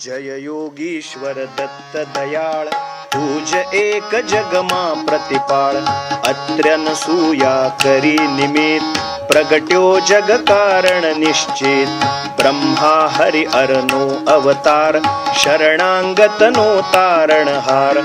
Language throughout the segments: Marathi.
जय योगीश्वर दत्त दयाळ तुझ एक जगमा प्रतिपाळ अत्र सूया करी निमित प्रगट्यो जग कारण निश्चित ब्रह्मा हरि अरनो अवतार शरणांगतनो तारणहार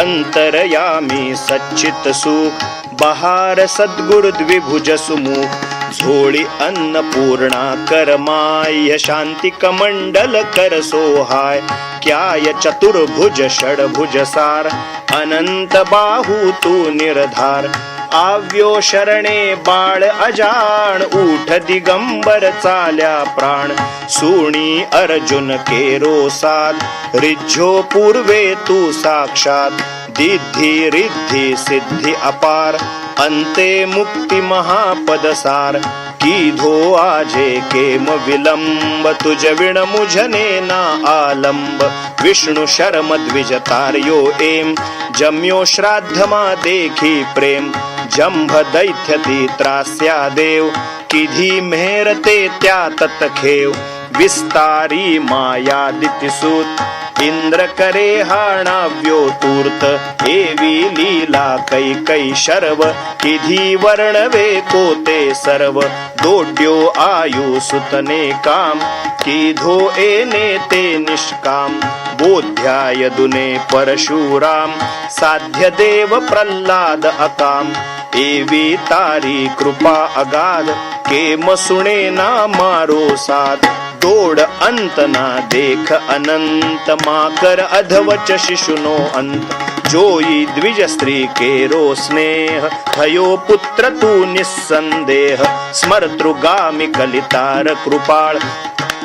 अंतरयामी सच्चित सुख बहार सद्गुरु द्विभुज सुमुख झोळी अन्नपूर्णा करमाय शांती कर सोहाय क्याय चतुर्भुज षडभुज सार अनंत बाहू तू निर्धार आव्यो शरणे बाळ अजाण उठ दिगंबर चाल्या प्राण सुणी अर्जुन केरो साल रिझ्यो पूर्वे तू साक्षात दिद्धी रिद्धी सिद्धी अपार अंते मुक्ति महापदसार कीधो आजे केम विलंब तुझ विण मुझने ना आलंब. विष्णु शर्म द्विज तार्यो एम जम्यो श्राद्धमा देखी प्रेम. जंभ दैत्यती त्रास्या देव किधी मेहरते त्या ततखेव विस्तारी माया दितिसूत इंद्र करे हाणाव्यो तूर्त एवी लीला कै कै शर्व किधी वर्णवे कोते सर्व दोड्यो आयु सुतने काम किधो एने ते निष्काम बोध्याय दुने परशुराम साध्य देव प्रल्हाद अकाम एवी तारी कृपा अगाध केम सुणे ना मारो साध तोड अंत ना देख अनंत माकर अधवच शिशुनो अंत जोई द्विज स्त्री केरो स्नेह भयो पुत्र तू निसंदेह स्मर्तृगामी कलितार कृपाळ।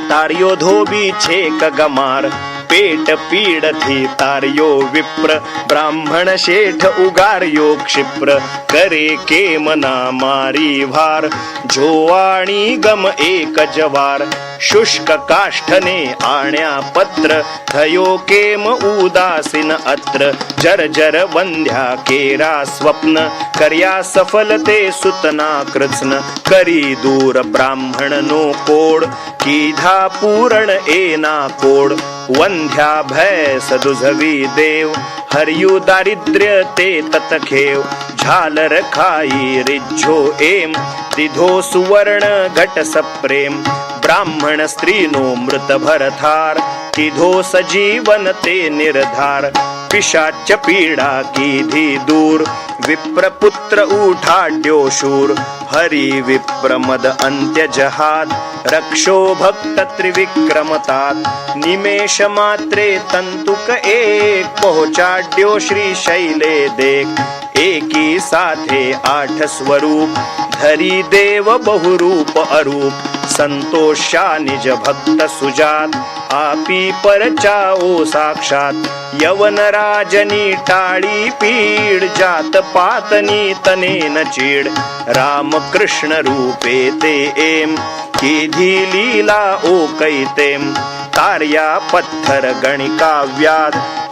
तार्यो धोबी छेक गमार पेट पीडथी तार्यो विप्र ब्राह्मण शेठ उगार्यो क्षिप्र करे केमना मारी भार जोवाणी गम एक जवार। शुष्क काष्ठने आण्या पत्र थयो केम उदासीन अत्र जर जर वंध्या केरा स्वप्न कर्या सफल ते सुतना कृत्न करी दूर ब्राह्मण नो कोड कीधा पूरण एना कोड वंध्या भय सदुझवी देव हरियु दारिद्र्य ते ततखेव झालर खाई रिज्झो एम दिधो सुवर्ण घट सप्रेम ब्राह्मण स्त्रीनो मृत भरथार तिधो सजीवन ते निर्धार पिशाच पीडा किधी दूर विप्रपुत्र उठाड्यो शूर हरी विप्रमद अंत्य जहात रक्षो भक्त त्रिविक्रमतात निमेष मात्रे तंतुक एक पहुचाड्यो श्री शैले देख एकी साथे आठ स्वरूप धरी देव बहुरूप अरूप संतोषा निज भक्त सुजात आपी परचाओ साक्षात. यवन राजनी टाळी पीड जात पातनी तनेन चीड. राम कृष्ण रूपे ते एम केधी लीला ओ कैतेम. तार्या पत्थर गणिका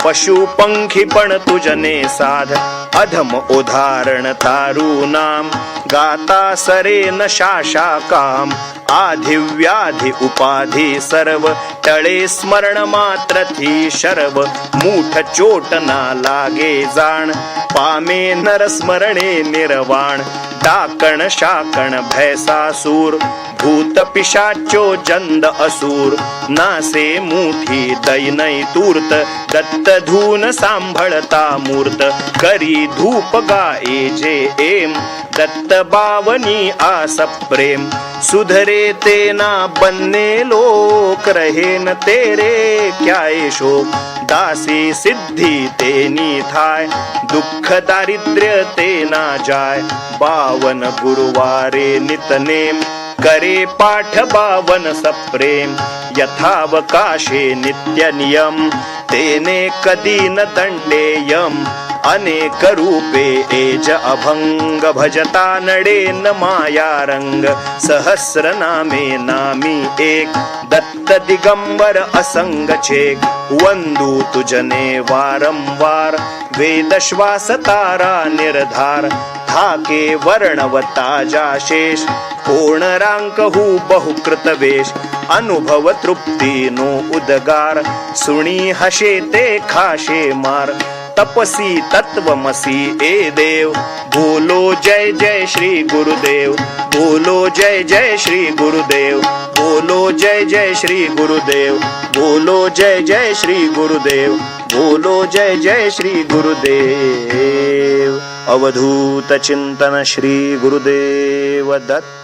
पशु पंखी पण तुजने साध. अधम उदाहरण तारू नाम गाता सरे न शाशा काम. आधिव्याधि व्याधी उपाधी सर्व टळे स्मरण मात्र थी शर्व मूठ चोट ना लागे जाण पामे नर स्मरणे निर्वाण टाकण शाकण भैसासूर भूत पिशाचो जंद असुर नासे मुठी दैनय तूर्त दत्त धून सांभळता मूर्त करी धूप गाये जे एम दत्त बावनी आस प्रेम. सुधरे तेना बन्ने लोक रहे न तेरे क्याय शोक. दासी सिद्धी तेनी थाय दुःख दारिद्र्य तेना जाय. बावन गुरुवारे नितनेम करे पाठ बावन सप्रेम. यथावकाशे नित्य नियम तेने कधी न दंडेयम. अनेक रूपे एज अभंग भजता नडेन माया रंग सहस्र नामे नामी एक दत्त दिगंबर असंग छेक वंदू तुजने वारंवार वेद श्वास तारा निर्धार थाके वर्णवता जाशेष कोण रांक हू बहुकृत वेश अनुभव तृप्ती नो उदगार सुणी हशे ते खाशे मार तपसी तत्वमसी ए देव। बोलो जय जय श्री गुरुदेव। बोलो जय जय श्री गुरुदेव। बोलो जय जय श्री गुरुदेव। बोलो जय जय श्री गुरुदेव। बोलो जय जय श्री गुरुदेव। अवधूत चिंतन श्री गुरुदेव दत्त।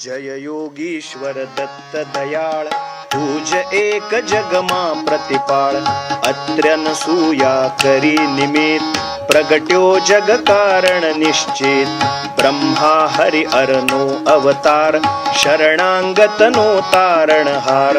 जय योगीश्वर दत्त दयाळ। तुझ एक जगमा प्रतिपाळ अत्र्यन सूया करी निमित. प्रगट्यो जग कारण निश्चित. ब्रह्मा हरि अरनो अवतार शरणांगत नो तारणहार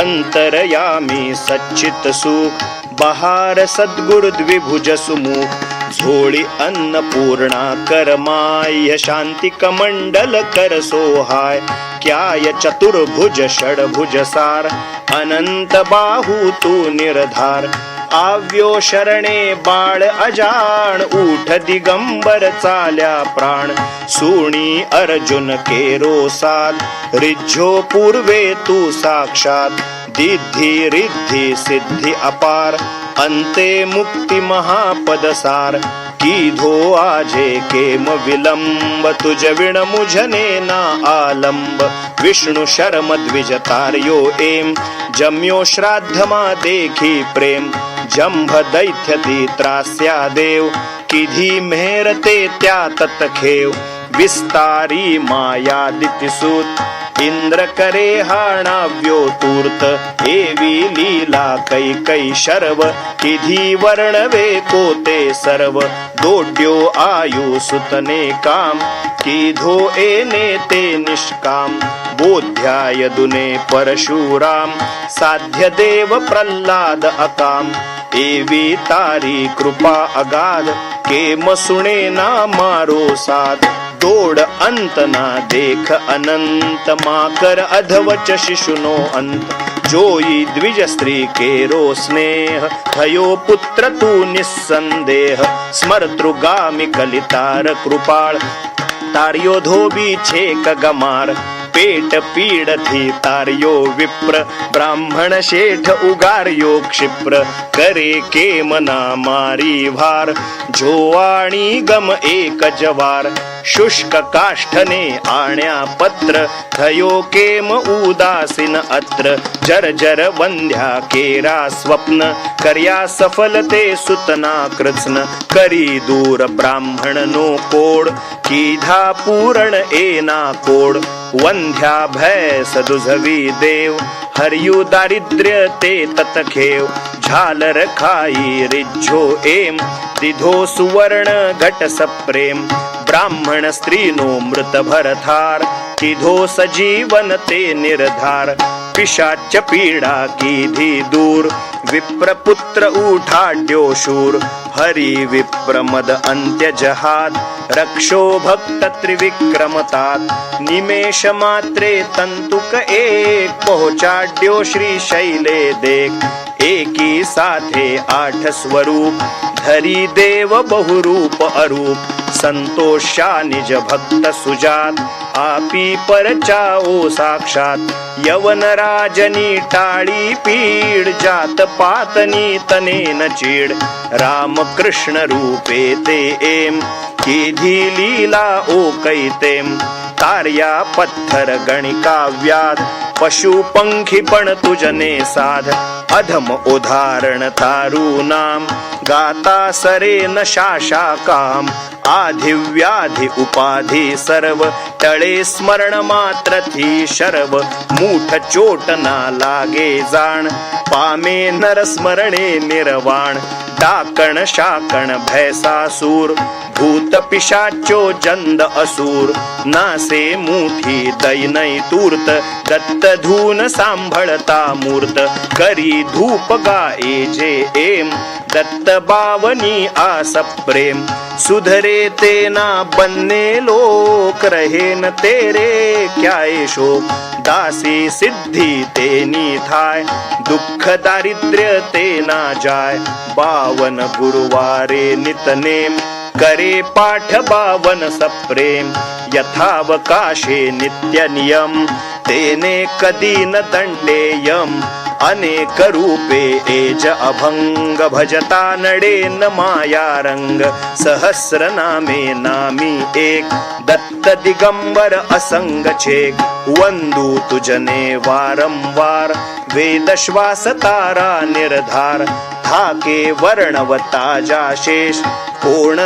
अंतरयामी सच्चित सुख बहार सद्गुरु द्विभुज सुमुख झोळी अन्नपूर्णा करमाय शांती कमंडल कर सोहाय क्याय चतुर्भुज षडभुज सार अनंत बाहू तू निर्धार आव्यो शरणे बाळ अजाण उठ दिगंबर चाल्या प्राण सुणी अर्जुन केरो साल रिज्झो पूर्वे तू साक्षात दिद्धी रिद्धी सिद्धी अपार अंते मुक्ती महापदसार कीधो आजे केम विलंब तुझ विण मुझने ना आलंब विष्णु शर्म द्विज तार्यो एम। जम्यो श्राद्धमा देखी प्रेम। जंभ दैत्यती त्रास्या देव। किधी मेहरते त्या ततखेव विस्तारी माया दितिसूत इंद्र करे हाणाव्यो तूर्त एवी लीला कै कै शर्व किधी वर्णवे कोते सर्व दोड्यो आयु सुतने काम किधो एने ते निष्काम बोध्याय दुने परशुराम साध्य देव प्रल्हाद अकाम एवी तारी कृपा अगाध केम सुणे ना मारो साध दोड अंत ना देख अनंत माकर अधवच शिशुनो अंत जोई द्विज स्त्री केरो स्नेह भयो पुत्र तू निसंदेह स्मर्तृगामी कलितार कृपाळ तार्यो धोबी छेक गमार पेट पीडथी तार्यो विप्र ब्राह्मण शेठ उगार्यो क्षिप्र करे केमना मारी भार जोवाणी गम एक जवार शुष्क काष्ठने आण्या पत्र थयो केम उदासीन अत्र जर जर वंध्या केरा स्वप्न कर्या सफलते सुतना कृत्न करी दूर ब्राह्मण नो कोड किधा पूरण एना कोड वंध्या भय सदुझवी देव हरियु दारिद्र्य ते ततखेव झालर खाई रिज्झो एम दिधो सुवर्ण घट सप्रेम ब्राह्मण स्त्रीनो मृत भरथार किधो सजीवन ते निर्धार पिशाच पीडा किधी दूर. विप्रपुत्र उठाड्यो शूर. हरी विप्रमद अंत्य रक्षो भक्त त्रिविक्रमतात. निमेष मात्रे तंतुक एक. पहुचाड्यो श्री शैले देख. एकी साथे आठ स्वरूप. हरी देव बहुरूप अरूप संतोषा निज भक्त सुजात आपी परचाओ साक्षात यवन राजनी टाळी पीड जात पातनी तनेन चीड राम कृष्ण रूपे ते एम केधी लीला ओ कैतेम तार्या पत्थर गणिका व्याध पशु पंखी पण तुझने साध. अधम उदाहरण तारू नाम. गाता सरे न शाशा काम. आधि व्याधि उपाधि सर्व. टळे स्मरण मात्र थी शर्व. मूठ चोट ना लागे जाण. पामे नर स्मरणे निर्वाण. डाकण शाकण भैसासूर भूत पिशाचो जंद असुर नासे मुठी दैनय तूर्त दत्त धून सांभळता मूर्त करी धूप गाये जे एम दत्त बावनी आस प्रेम सुधरे तेना बनने लोक रहे न तेरे क्या ए दासी सिद्धी तेनी थाय दुःख दारिद्र्य तेना जाय। बावन गुरुवारे नितनेम करे पाठ बावन सप्रेम। यथावकाशे नित्य नियम तेने कधी न दंडेयम अनेक रूपे एज अभंग भजता नडे न माया रंग सहस्र नामे नामी एक। दत्त दिगंबर असंग छेक। वंदू तुजने वारंवार। वेद श्वास तारा निर्धार। थाके वर्णवता जाशेष कोण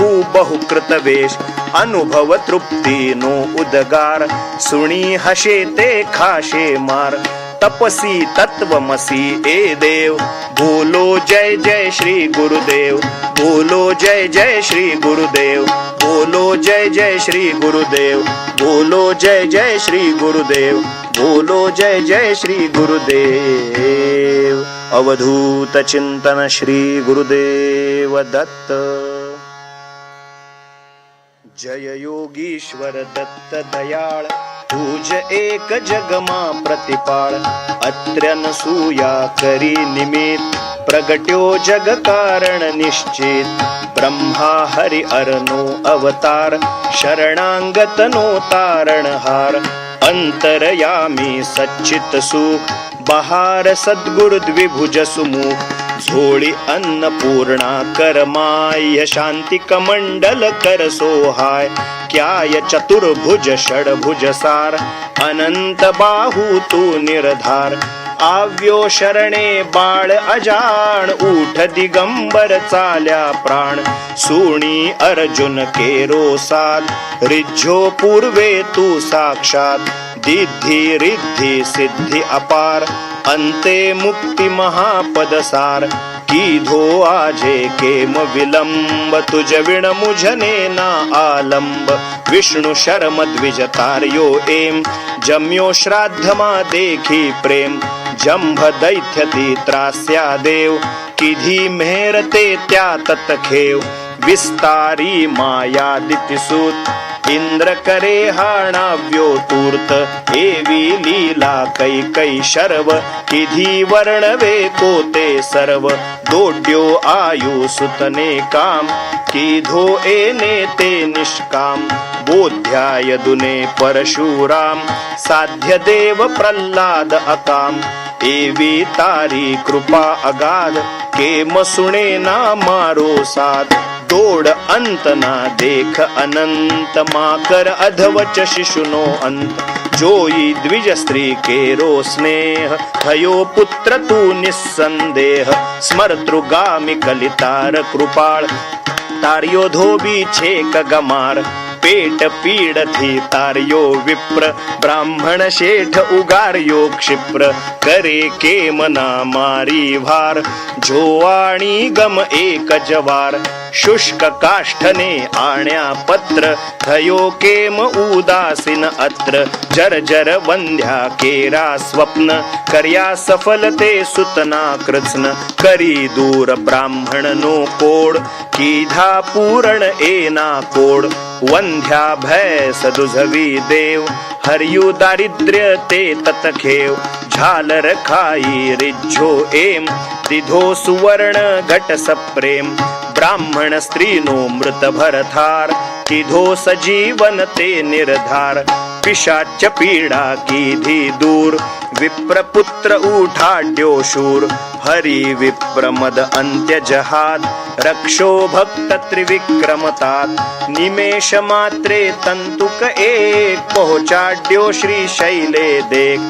हु बहुकृत वेश अनुभव तृप्ती नो उदगार सुणी हशे ते खाशे मार तपसी तत्वमसी ए देव बोलो जय जय श्री गुरुदेव बोलो जय जय श्री गुरुदेव बोलो जय जय श्री गुरुदेव बोलो जय जय श्री गुरुदेव बोलो जय जय श्री गुरुदेव अवधूत चिंतन श्री गुरुदेव। देवदत्त। जय योगीश्वर दत्त दयाळ तुझ एक जगमा प्रतिपाळ। अत्र्यन सूया करी निमित प्रगट्यो जग कारण निश्चित। ब्रह्मा हरि अरनो अवतार शरणांगत नो तारणहार अंतरयामी सच्चित सुख बहार सद्गुरु द्विभुज सुमुख। झोळी अन्नपूर्णा करमाय शांती कमंडल कर सोहाय क्याय चतुर्भुज षडभुज सार अनंत बाहू तू निर्धार आव्यो शरणे बाळ अजाण उठ दिगंबर चाल्या प्राण सुणी अर्जुन केरो साल रिझ्झो पूर्वे तू साक्षात दिद्धी रिद्धी सिद्धी अपार अंते मुक्ती महापदसार कीधो आजे केम विलंब तुज विण मुझने ना आलंब। विष्णु शर्म द्विज तार्यो एम जम्यो श्राद्धमा देखी प्रेम। जंभ दैथ्यती त्रास्या देव किधी मेहरते त्या ततखेव विस्तारी माया दितिसूत इंद्र करे हाणाव्यो तूर्त एवी लीला कै कै शर्व किधी वर्णवे कोते सर्व दोड्यो आयु सुतने काम किधो एने ते निष्काम बोध्याय दुने परशुराम साध्य देव प्रल्हाद अकाम एवी तारी कृपा अगाध केम सुणे ना मारो साध तोड अंत ना देख अनंत माकर अधवच शिशुनो अंत जोई द्विज स्त्री केरो स्नेह भयो पुत्र तू निसंदेह स्मर्तृगामी कलितार कृपाळ तार्यो धोबी छेक गमार पेट पीडथी तार्यो विप्र ब्राह्मण शेठ उगार्यो क्षिप्र करे केमना मारी भार जोवाणी गम एक जवार शुष्क काष्ठने आण्या पत्र थयो केम उदासीन अत्र जर जर वंध्या केरा स्वप्न कर्या सफलते सुतना कृत्स्न करी दूर ब्राह्मण नो कोड कीधा पूरण एना कोड। वंध्या भय सदुझवी देव हरियु दारिद्र्य ते ततखेव झालर खाई रिज्झो एम दिधो सुवर्ण घट सप्रेम ब्राह्मण स्त्रीनो मृत भरथार तिधो सजीवन ते निर्धार पिशाच पीडा कीधी दूर. विप्रपुत्र उठाड्यो शूर. हरी विप्रमद अंत्य रक्षो भक्त त्रिविक्रमतात. निमेष मात्रे तंतुक एक. पोहचाड्यो श्री शैले देख.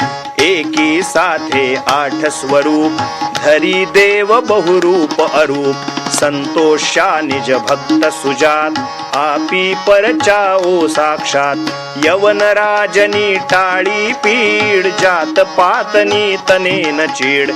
एकी साथे आठ स्वरूप. धरी देव बहुरूप अरूप. संतोषा निज भक्त सुजात आपी ओ साक्षात यवन राजनी टाळी पीड जात पातनी तनेन चीड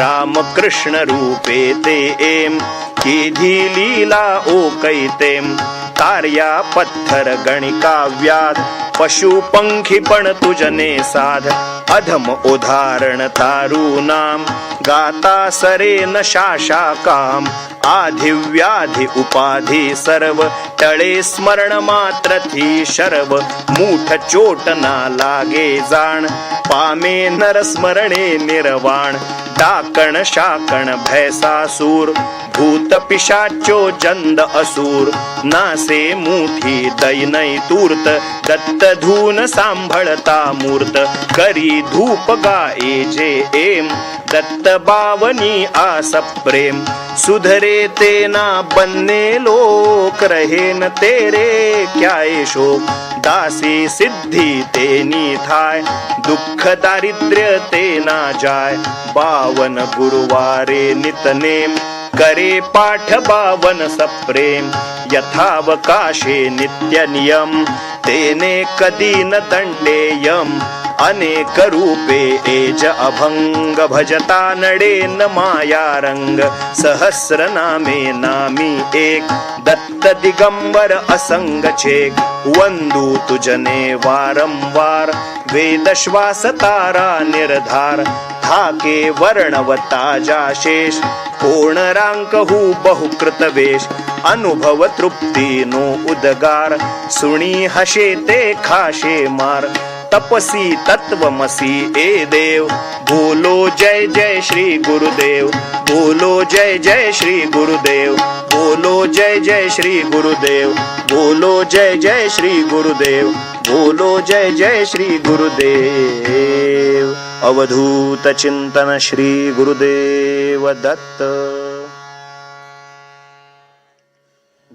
राम कृष्ण रूपे ते एम केधी लीला ओ कैतेम तार्या पत्थर गणिकाव्यात पशु पंखी पण तुझने साध अधम उदाहरण तारू नाम गाता सरे न शाशा काम आधी व्याधी उपाधी सर्व टळे स्मरण मात्र थी शर्व मूठ चोट ना लागे जाण पामे नर स्मरणे निर्वाण डाकण शाकण भैसासूर भूत पिशाचो जंद असुर नासे मुठी दैनय तूर्त दत्त धून सांभळता मूर्त करी धूप गाये जे एम दत्त बावनी आस प्रेम. सुधरे तेना बन्ने लोक रहे न तेरे क्या शोक. दासी सिद्धी तेनी थाय दुःख दारिद्र्य तेना जाय. बावन गुरुवारे नितनेम करे पाठ बावन सप्रेम यथावकाशे नित्य नियम तेने कधी न दंडेयम. अनेक रूपे एज अभंग भजता नडेन माया रंग सहस्र नामे नामी एक दत्त दिगंबर असंग छेक वंदू तुजने वारंवार वेद श्वास तारा निर्धार थाके वर्णवता जाशेष कोण रांकहू बहुकृत वेश अनुभव तृप्ती नो उदगार सुणी हशे ते खाशे मार तपसी तत्वमसी ए देव। बोलो जय जय श्री गुरुदेव। बोलो जय जय श्री गुरुदेव। बोलो जय जय श्री गुरुदेव। बोलो जय जय श्री गुरुदेव। बोलो जय जय श्री गुरुदेव। अवधूत चिंतन श्री गुरुदेव दत्त।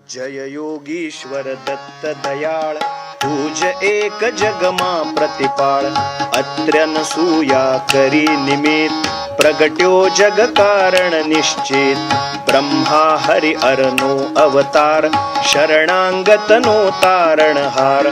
जय योगीश्वर दत्त दयाळ। तुझ एक जगमा प्रतिपाळ. अत्र सूया करी निमित. प्रगट्यो जग कारण निश्चित. ब्रह्मा हरि अरनो अवतार. शरणांगत नो तारणहार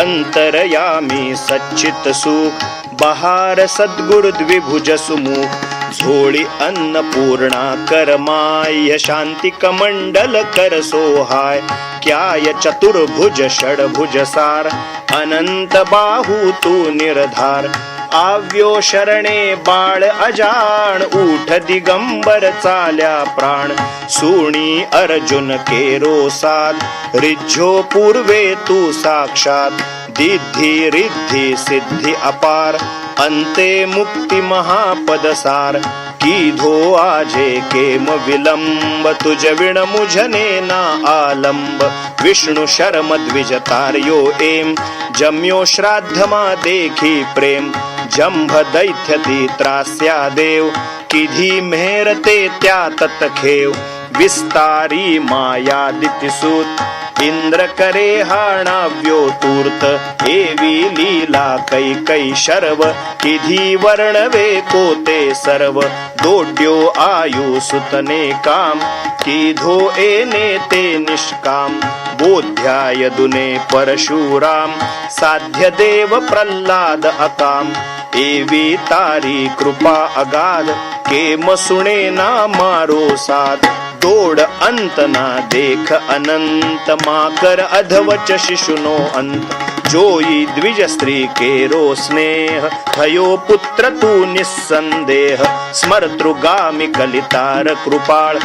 अंतरयामी सच्चित सुख. बहार सद्गुरु द्विभुज सुमुख. झोळी अन्नपूर्णा करमाय शांतिक मंडल कर सोहाय क्याय चतुर्भुज षडभुज सार अनंत बाहू तू निर्धार आव्यो शरणे बाळ अजाण उठ दिगंबर चाल्या प्राण सुणी अर्जुन केरो सात रिज्झो पूर्वे तू साक्षात दिद्धी रिद्धी सिद्धी अपार अंते मुक्ति महापदसार कीधो आजे केम विलंब तुज विण मुझने ना आलंब विष्णु शर्म द्विज तार्यो एम। जम्यो श्राद्धमा देखी प्रेम। जंभ दैथ्यती त्रास्या देव। किधी मेहरते त्या ततखेव विस्तारी माया दितिसूत इंद्र करे हाणाव्यो तूर्त एवी लीला कै कै शर्व किधी वर्णवे कोते सर्व दोड्यो आयु सुतने काम किधो एने ते निष्काम बोध्याय दुने परशुराम साध्य देव प्रल्हाद अकाम एवी तारी कृपा अगाध केम सुणे ना मारो साध तोड अंत ना देख अनंत माकर अधवच शिशुनो अंत। जोई द्विज स्त्री केरो स्नेह भयो पुत्र तू निस्संदेह। स्मर्तृगामी कलितार कृपाळ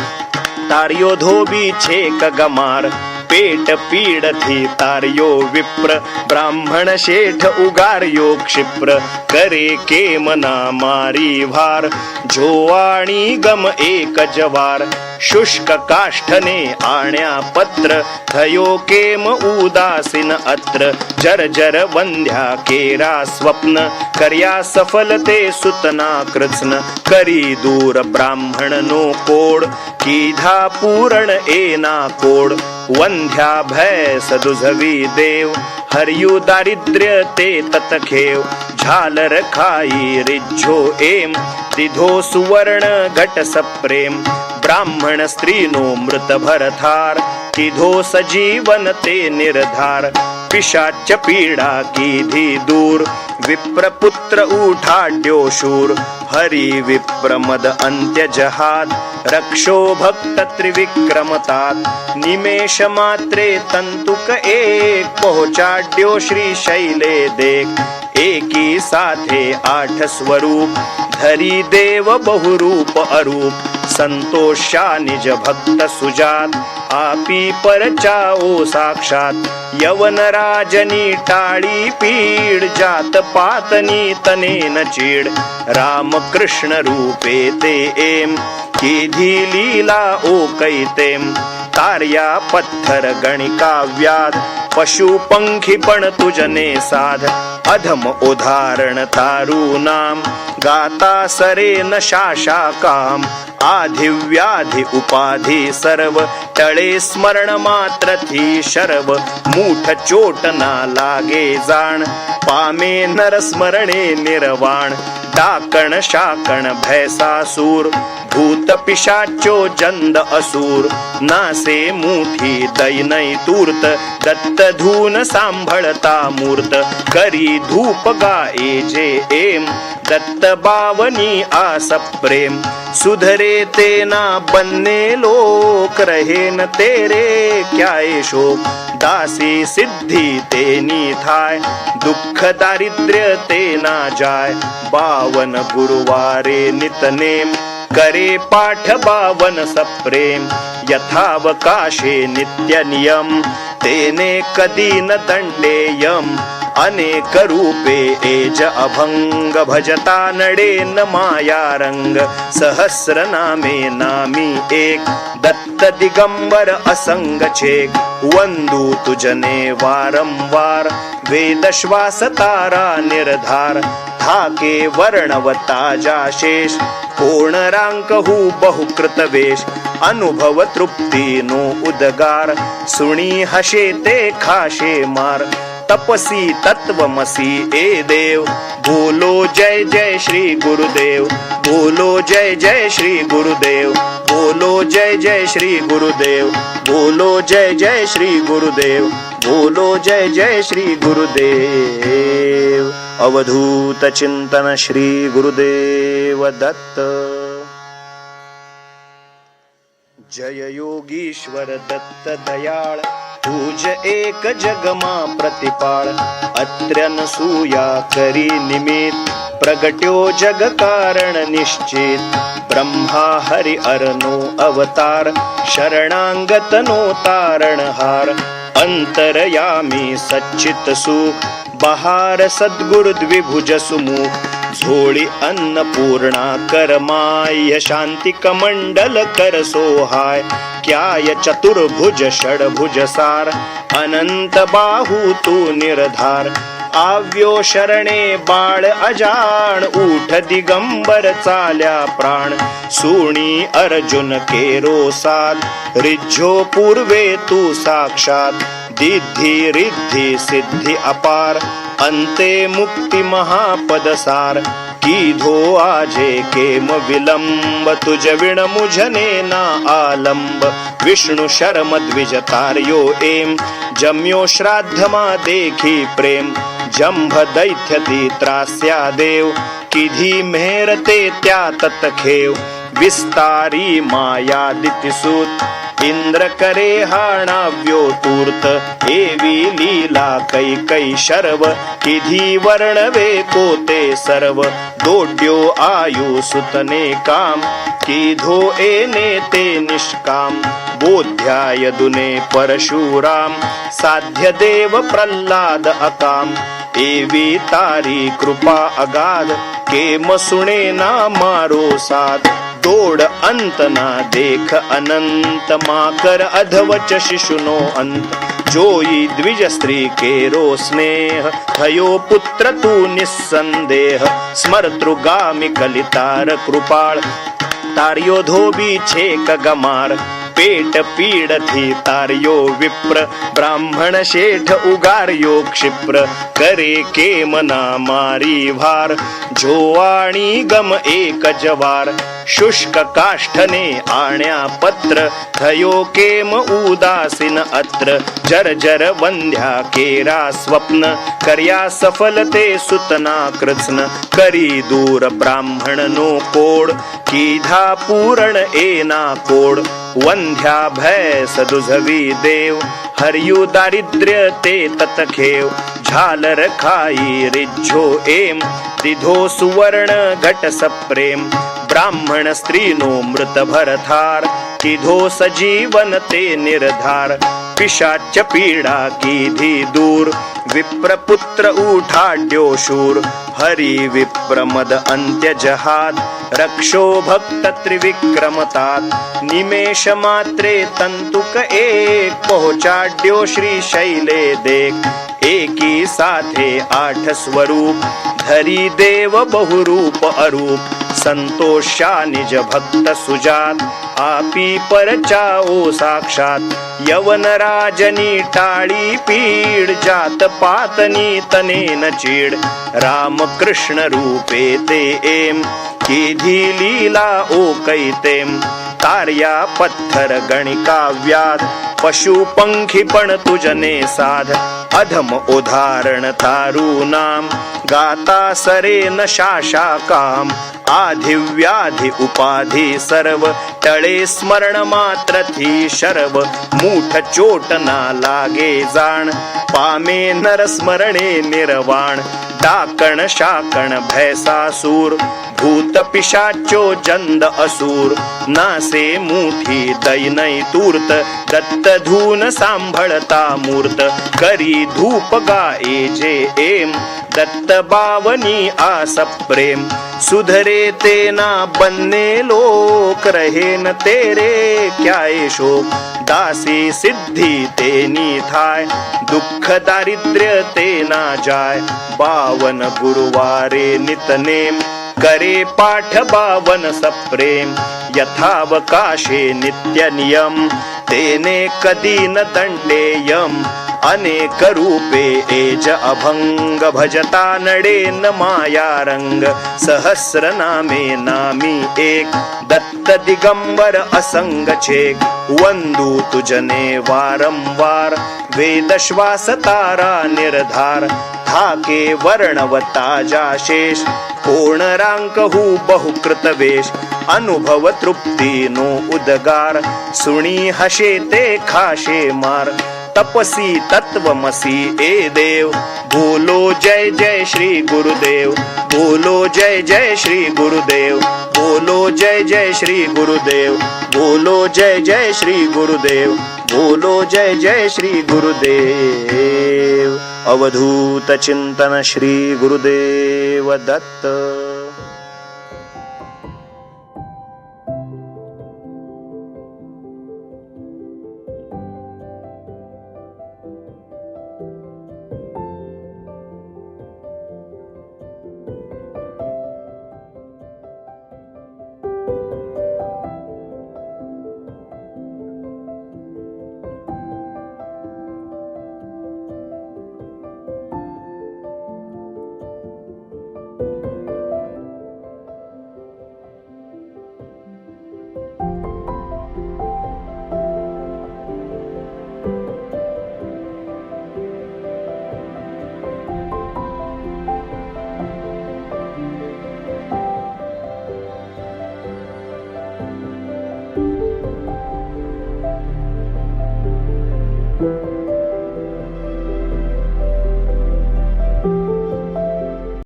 तार्यो धोबी छेक गमार। पेट पीडथी तार्यो विप्र ब्राह्मण शेठ उगार्यो क्षिप्र। करे केमना मारी भार जोवाणी गम एक जवार। शुष्क काष्ठने आण्या पत्र थयो केम उदासीन अत्र जर जर वंध्या केरा स्वप्न कर्या सफल ते सुतना कृत्न करी दूर ब्राह्मण नो कोड कीधा पूरण एना कोड वंध्या भय सदुझवी देव हरियु दारिद्र्य ते ततखेव झालर खाई रिज्झो एम दिधो सुवर्ण घट सप्रेम ब्राह्मण स्त्रीनो मृत भरथार किधो सजीवन ते निर्धार पिशाच पीडा कीधी दूर विप्रपुत्र उठाड्यो शूर हरी विप्रमद अंत्य रक्षो भक्त त्रिविक्रमतात निमेष मात्रे तंतुक एक पोहोचाड्यो श्री शैले देख एकी साथे आठ स्वरूप हरी देव बहुरूप अरूप संतोषा निज भक्त सुजात आपी परचाओ साक्षात यवन राजनी टाळी पीड जात पातनी तनेन चीड राम कृष्ण रूपे ते एम केधी लीला ओ कैतेम तार्या पत्थर गणिका व्याध पशु पंखी पण तुझने साध. अधम उदाहरण तारू नाम गाता सरे न शाशा काम. आधिव्याधि व्याधी उपाधी सर्व टळे स्मरण मात्र थी शर्व मूठ चोट ना लागे जाण पामे नर स्मरणे निर्वाण डाकण शाकण भैसासूर भूत पिशाचो जंद असुर नासे मुठी दैनय तूर्त दत्त धून सांभळता मूर्त करी धूप गाये जे एम दत्त बावनी आस प्रेम सुधरे तेना बन्ने लोक रहे न तेरे क्या ये शोक? दासी सिद्धी तेनी थाय दुःख दारिद्र्य तेना जाय। बावन गुरुवारे नितनेम करे पाठ बावन सप्रेम। यथावकाशे नित्य नियम तेने कधी न दंडेयम। अनेक रूपे एज अभंग भजता नडेन माया रंग सहस्र नामे नामी एक दत्त दिगंबर असंग छेक वंदू तुझने वारंवार वेद श्वास तारा निर्धार थाके वर्णवता जाशेष रांक हु बहुकृत वेश अनुभव तृप्ती नो उदगार सुणी हशे ते खाशे मार तपसी तत्वमसी ए देव। बोलो जय जय श्री गुरुदेव। बोलो जय जय श्री गुरुदेव। बोलो जय जय श्री गुरुदेव। बोलो जय जय श्री गुरुदेव। बोलो जय जय श्री गुरुदेव। अवधूत चिंतन श्री गुरुदेव दत्त। जय योगीश्वर दत्त दयाळ। तुझ एक जगमा प्रतिपाळ अत्र सूया करी निमित. प्रगट्यो जग कारण निश्चित. ब्रह्मा हरि अरनो अवतार शरणांगत नो तारणहार अंतरयामी सच्चित सुख बहार सद्गुरु द्विभुज सुमुख. झोळी अन्नपूर्णा करमाय शांतिक मंडल कर सोहाय. क्याय चतुर्भुज षडभुज सार? अनंत बाहू तू निर्धार. आव्यो शरणे बाळ अजाण उठ दिगंबर चाल्या प्राण. सुणी अर्जुन केरो साल रिझ्यो पूर्वे तू साक्षात. दिद्धी रिद्धी सिद्धी अपार. अन्ते मुक्ति महापदसार कीधो आजे केम विलंब तुझ विण मुझने ना आलंब विष्णु शर्म द्विज तार्यो एम। जम्यो श्राद्धमा देखी प्रेम। जंभ दैथ्यती त्रास्या देव किधी मेहरते त्या ततखेव। विस्तारी माया दितिसूत इंद्र करे हाणाव्यो तूर्त एवी लीला कै कै शर्व किधी वर्णवे कोते सर्व दोड्यो आयु सुतने काम किधो एने ते निष्काम बोध्याय दुने परशुराम साध्य देव प्रल्हाद अकाम एवी तारी कृपा अगाध केम सुणे ना मारो साध तोड अंत ना देख अनंत माकर अधवच शिशुनो अंत। जोई द्विज स्त्री केरो स्नेह भयो पुत्र तू निस्संदेह। स्मर्तृगामी कलितार कृपाळ तार्यो धोबी छेक गमार। पेट पीडथी तार्यो विप्र ब्राह्मण शेठ उगार्यो क्षिप्र। करे केमना मारी भार जोवाणी गम एक जवार। शुष्क काष्ठने आण्या पत्र थयो केम उदासीन अत्र जर जर वंध्या केरा स्वप्न कर्या सफलते सुतना कृत्स्न करी दूर ब्राह्मण नो कोड कीधा पूरण एना कोड वंध्या भय सदुझवी देव हरियु दारिद्र्य ते ततखेव झालर खाई रिज्झो एम दिधो सुवर्ण घट सप्रेम ब्राह्मण स्त्रीनो मृत भरथार किधो सजीवन ते निर्धार पिशाच पीडा किधी दूर विप्रपुत्र उठाड्यो शूर हरी विप्रमद अंत्य रक्षो भक्त त्रिविक्रमतात निमेष मात्रे तंतुक एक पहुंचाड्यो श्री शैले देख एकी साथे आठ स्वरूप धरी देव बहुरूप अरूप संतोषा निज भक्त सुजात आपी परचाओ साक्षात यवन राजनी टाळी पीड जात पातनी तनेन चीड राम कृष्ण रूपे ते एम. केधी लीला ओ कैतेम कार्या पत्थर गणिका पशु पंखी पण तुझने साध. अधम उदाहरण तारू नाम. गाता सरे न शाशा काम. आधि व्याधि उपाधि सर्व. टळे स्मरण मात्र थी शर्व. मूठ चोट ना लागे जाण. पामे नर स्मरणे निर्वाण. टाकण शाकण भैसासूर भूत पिशाचो जंद असूर नासे मुठी दैनय तूर्त दत्त धून सांभळता मूर्त करी धूप गाये जे एम दत्त बावनी आस प्रेम सुधरे ते ना बनने लोक रहेन तेरे क्या शोक दासी सिद्धी तेनी थाय दुःख दारिद्र्य ते ना जाय बावन गुरुवारे नितनेम करे पाठ बावन सप्रेम. यथावकाशे नित्य नियम तेने कधी न दंडेयम अनेक रूपे एज अभंग भजता नडेन माया रंग सहस्र नामे नामी एक दत्त दिगंबर असंग छेक। वंदू तुजने वारंवार वेद श्वास तारा निर्धार। थाके वर्णवता जाशेष कोण हु बहुकृत वेश अनुभव तृप्ती नो उदगार। सुणी हशे ते खाशे मार तपसी तत्वमसी ए देव। बोलो जय जय श्री गुरुदेव बोलो जय जय श्री गुरुदेव बोलो जय जय श्री गुरुदेव बोलो जय जय श्री गुरुदेव बोलो जय जय श्री गुरुदेव। अवधूत चिंतन श्री गुरुदेव। दत्त